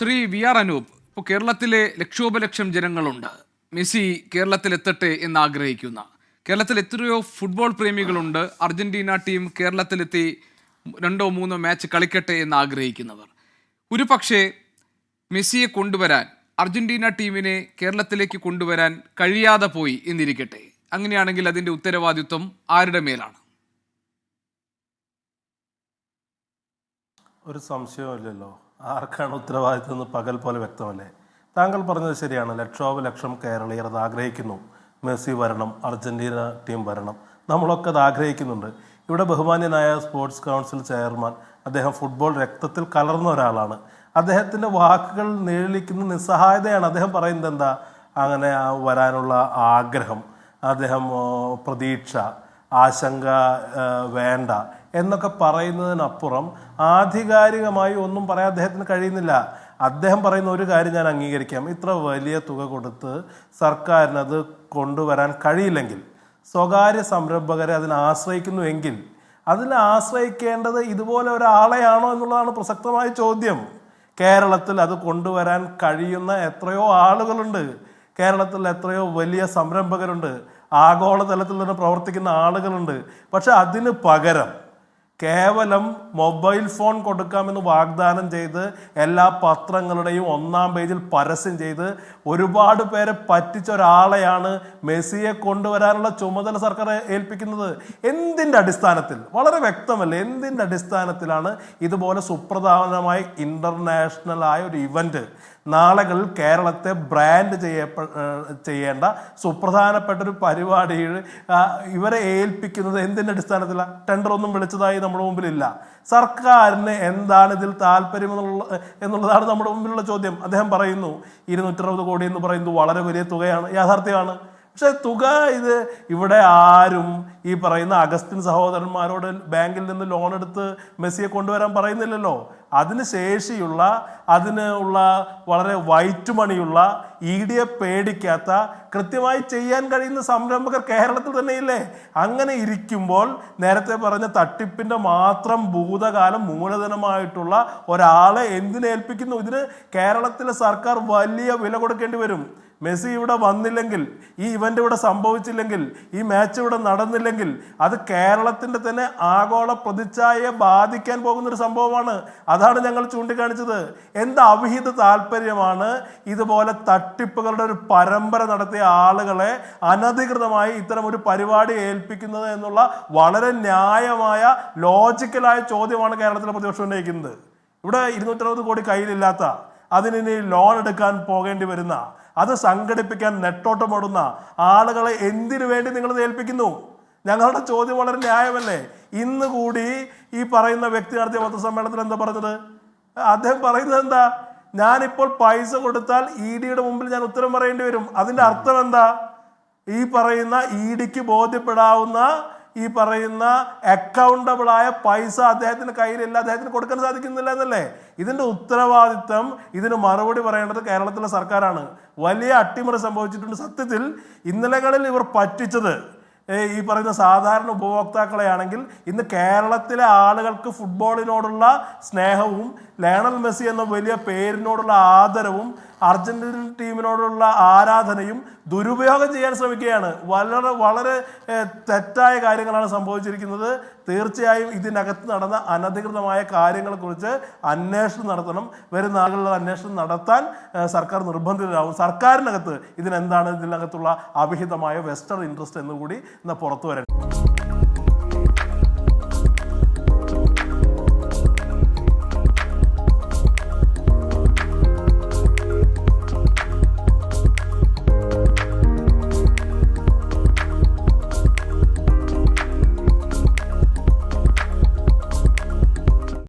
Shri V R Anoop ഇപ്പോൾ കേരളത്തിലെ ലക്ഷോപലക്ഷം ജനങ്ങളുണ്ട്. മെസ്സി കേരളത്തിലെത്തട്ടെ എന്ന് ആഗ്രഹിക്കുന്ന കേരളത്തിൽ എത്രയോ ഫുട്ബോൾ പ്രേമികളുണ്ട്. അർജന്റീന ടീം കേരളത്തിലെത്തി രണ്ടോ മൂന്നോ മാച്ച് കളിക്കട്ടെ എന്ന് ആഗ്രഹിക്കുന്നവർ ഒരു പക്ഷേ മെസ്സിയെ കൊണ്ടുവരാൻ അർജന്റീന ടീമിനെ കേരളത്തിലേക്ക് കൊണ്ടുവരാൻ കഴിയാതെ പോയി എന്നിരിക്കട്ടെ. അങ്ങനെയാണെങ്കിൽ അതിന്റെ ഉത്തരവാദിത്വം ആരുടെ മേലാണ്? ഒരു സംശയവുമില്ലല്ലോ. ആർക്കാണ് ഉത്തരവാദിത്വം എന്ന് പകൽ പോലെ വ്യക്തമല്ലേ? താങ്കൾ പറഞ്ഞത് ശരിയാണ്. ലക്ഷോപലക്ഷം കേരളീയർ അത് ആഗ്രഹിക്കുന്നു. മെസ്സി വരണം അർജന്റീന ടീം വരണം. നമ്മളൊക്കെ അത് ആഗ്രഹിക്കുന്നുണ്ട്. ഇവിടെ ബഹുമാന്യനായ സ്പോർട്സ് കൗൺസിൽ ചെയർമാൻ അദ്ദേഹം ഫുട്ബോൾ രക്തത്തിൽ കലർന്ന ഒരാളാണ്. അദ്ദേഹത്തിന്റെ വാക്കുകൾ നിഴലിക്കുന്ന നിസ്സഹായതയാണ് അദ്ദേഹം പറയുന്നത് എന്താ? അങ്ങനെ വരാനുള്ള ആഗ്രഹം അദ്ദേഹം പ്രതീക്ഷ ആശങ്ക വേണ്ട. എന്നൊക്കെ പറയുന്നതിനപ്പുറം ആധികാരികമായി ഒന്നും പറയാൻ അദ്ദേഹത്തിന് കഴിയുന്നില്ല. അദ്ദേഹം പറയുന്ന ഒരു കാര്യം ഞാൻ അംഗീകരിക്കാം. ഇത്ര വലിയ തുക കൊടുത്ത് സർക്കാരിനത് കൊണ്ടുവരാൻ കഴിയില്ലെങ്കിൽ സ്വകാര്യ സംരംഭകരെ അതിനെ ആശ്രയിക്കുന്നുവെങ്കിൽ അതിനെ ആശ്രയിക്കേണ്ടത് ഇതുപോലെ ഒരാളെയാണോ എന്നുള്ളതാണ് പ്രസക്തമായ ചോദ്യം. കേരളത്തിൽ അത് കൊണ്ടുവരാൻ കഴിയുന്ന എത്രയോ ആളുകളുണ്ട്. കേരളത്തിൽ എത്രയോ വലിയ സംരംഭകരുണ്ട്. ആഗോളതലത്തിൽ തന്നെ പ്രവർത്തിക്കുന്ന ആളുകളുണ്ട്. പക്ഷെ അതിന് പകരം കേവലം മൊബൈൽ ഫോൺ കൊടുക്കാമെന്ന് വാഗ്ദാനം ചെയ്ത് എല്ലാ പത്രങ്ങളുടെയും ഒന്നാം പേജിൽ പരസ്യം ചെയ്ത് ഒരുപാട് പേരെ പറ്റിച്ച ഒരാളെയാണ് മെസ്സിയെ കൊണ്ടുവരാനുള്ള ചുമതല സർക്കാർ ഏൽപ്പിക്കുന്നത്. എന്തിന്റെ അടിസ്ഥാനത്തിൽ? വളരെ വ്യക്തമല്ലേ? എന്തിന്റെ അടിസ്ഥാനത്തിലാണ് ഇതുപോലെ സുപ്രധാനമായ ഇന്റർനാഷണൽ ആയ ഒരു ഇവന്റ് നാളുകളിൽ കേരളത്തെ ബ്രാൻഡ് ചെയ്യപ്പെ ചെയ്യേണ്ട സുപ്രധാനപ്പെട്ട ഒരു പരിപാടിയിൽ ഇവരെ ഏൽപ്പിക്കുന്നത് എന്തിന്റെ അടിസ്ഥാനത്തിലാണ് ടെൻഡർ ഒന്നും വിളിച്ചതായി നമ്മുടെ മുമ്പിലില്ല. സർക്കാരിന് എന്താണ് ഇതിൽ താല്പര്യം എന്നുള്ള എന്നുള്ളതാണ് നമ്മുടെ മുമ്പിലുള്ള ചോദ്യം. അദ്ദേഹം പറയുന്നു ഇരുന്നൂറ്ററുപത് കോടി എന്ന് പറയുന്നത് വളരെ വലിയ തുകയാണ് യാഥാർത്ഥ്യമാണ്. പക്ഷേ തുക ഇത് ഇവിടെ ആരും ഈ പറയുന്ന അഗസ്റ്റിൻ സഹോദരന്മാരോട് ബാങ്കിൽ നിന്ന് ലോൺ എടുത്ത് മെസ്സിയെ കൊണ്ടുവരാൻ പറയുന്നില്ലല്ലോ. അതിന് ശേഷിയുള്ള അതിനുള്ള വളരെ വൈറ്റ് മണിയുള്ള ഇ പേടിക്കാത്ത കൃത്യമായി ചെയ്യാൻ കഴിയുന്ന സംരംഭകർ കേരളത്തിൽ തന്നെയില്ലേ? അങ്ങനെ ഇരിക്കുമ്പോൾ നേരത്തെ പറഞ്ഞ തട്ടിപ്പിന്റെ മാത്രം ഭൂതകാലം മൂലധനമായിട്ടുള്ള ഒരാളെ എന്തിനേൽപ്പിക്കുന്നു? ഇതിന് കേരളത്തിലെ സർക്കാർ വലിയ വില കൊടുക്കേണ്ടി വരും. മെസ്സി ഇവിടെ വന്നില്ലെങ്കിൽ ഈ ഇവന്റ് ഇവിടെ സംഭവിച്ചില്ലെങ്കിൽ ഈ മാച്ച് ഇവിടെ നടന്നില്ലെങ്കിൽ അത് കേരളത്തിന്റെ തന്നെ ആഗോള പ്രതിച്ഛായയെ ബാധിക്കാൻ പോകുന്ന ഒരു സംഭവമാണ്. അതാണ് ഞങ്ങൾ ചൂണ്ടിക്കാണിച്ചത്. എന്ത് അവിഹിത താല്പര്യമാണ് ഇതുപോലെ തട്ടിപ്പുകളുടെ ഒരു പരമ്പര നടത്തിയ ആളുകളെ അനധികൃതമായി ഇത്തരം ഒരു പരിപാടി ഏൽപ്പിക്കുന്നത് എന്നുള്ള വളരെ ന്യായമായ ലോജിക്കലായ ചോദ്യമാണ് കേരളത്തിലെ പ്രതിപക്ഷം ഉന്നയിക്കുന്നത്. ഇവിടെ ഇരുന്നൂറ്ററുപത് കോടി കയ്യിലില്ലാത്ത അതിനി ലോൺ എടുക്കാൻ പോകേണ്ടി വരുന്ന അത് സംഘടിപ്പിക്കാൻ നെട്ടോട്ടമോടുന്ന ആളുകളെ എന്തിനു വേണ്ടി നിങ്ങൾ ഏൽപ്പിക്കുന്നു? ഞങ്ങളുടെ ചോദ്യം വളരെ ന്യായമല്ലേ? ഇന്ന് കൂടി ഈ പറയുന്ന വ്യക്തി നടത്തിയ പത്രസമ്മേളനത്തിൽ എന്താ പറഞ്ഞത്? അദ്ദേഹം പറയുന്നത് എന്താ? ഞാനിപ്പോൾ പൈസ കൊടുത്താൽ ഇ ഡിയുടെ മുമ്പിൽ ഞാൻ ഉത്തരം പറയേണ്ടി വരും. അതിന്റെ അർത്ഥം എന്താ? ഈ പറയുന്ന ഇ ഡിക്ക് ബോധ്യപ്പെടാവുന്ന ഈ പറയുന്ന അക്കൗണ്ടബിൾ ആയ പൈസ അദ്ദേഹത്തിന് കയ്യിലില്ല അദ്ദേഹത്തിന് കൊടുക്കാൻ സാധിക്കുന്നില്ല എന്നല്ലേ? ഇതിന്റെ ഉത്തരവാദിത്തം ഇതിന് മറുപടി പറയേണ്ടത് കേരളത്തിലെ സർക്കാരാണ്. വലിയ അട്ടിമറി സംഭവിച്ചിട്ടുണ്ട് സത്യത്തിൽ. ഇന്നലകളിൽ ഇവർ പറ്റിച്ചത് ഈ പറയുന്ന സാധാരണ ഉപഭോക്താക്കളെയാണെങ്കിൽ ഇന്ന് കേരളത്തിലെ ആളുകൾക്ക് ഫുട്ബോളിനോടുള്ള സ്നേഹവും ലയണൽ മെസ്സി എന്ന വലിയ പേരിനോടുള്ള ആദരവും അർജന്റീന ടീമിനോടുള്ള ആരാധനയും ദുരുപയോഗം ചെയ്യാൻ ശ്രമിക്കുകയാണ്. വളരെ വളരെ തെറ്റായ കാര്യങ്ങളാണ് സംഭവിച്ചിരിക്കുന്നത്. തീർച്ചയായും ഇതിനകത്ത് നടന്ന അനധികൃതമായ കാര്യങ്ങളെക്കുറിച്ച് അന്വേഷണം നടത്തണം. വരും നാളുകളിൽ അന്വേഷണം നടത്താൻ സർക്കാർ നിർബന്ധിതരാകും സർക്കാരിനകത്ത് ഇതിനെന്താണ് ഇതിനകത്തുള്ള അവിഹിതമായ വെസ്റ്റേൺ ഇൻട്രസ്റ്റ് എന്നുകൂടി ഇന്ന് പുറത്തു വരണം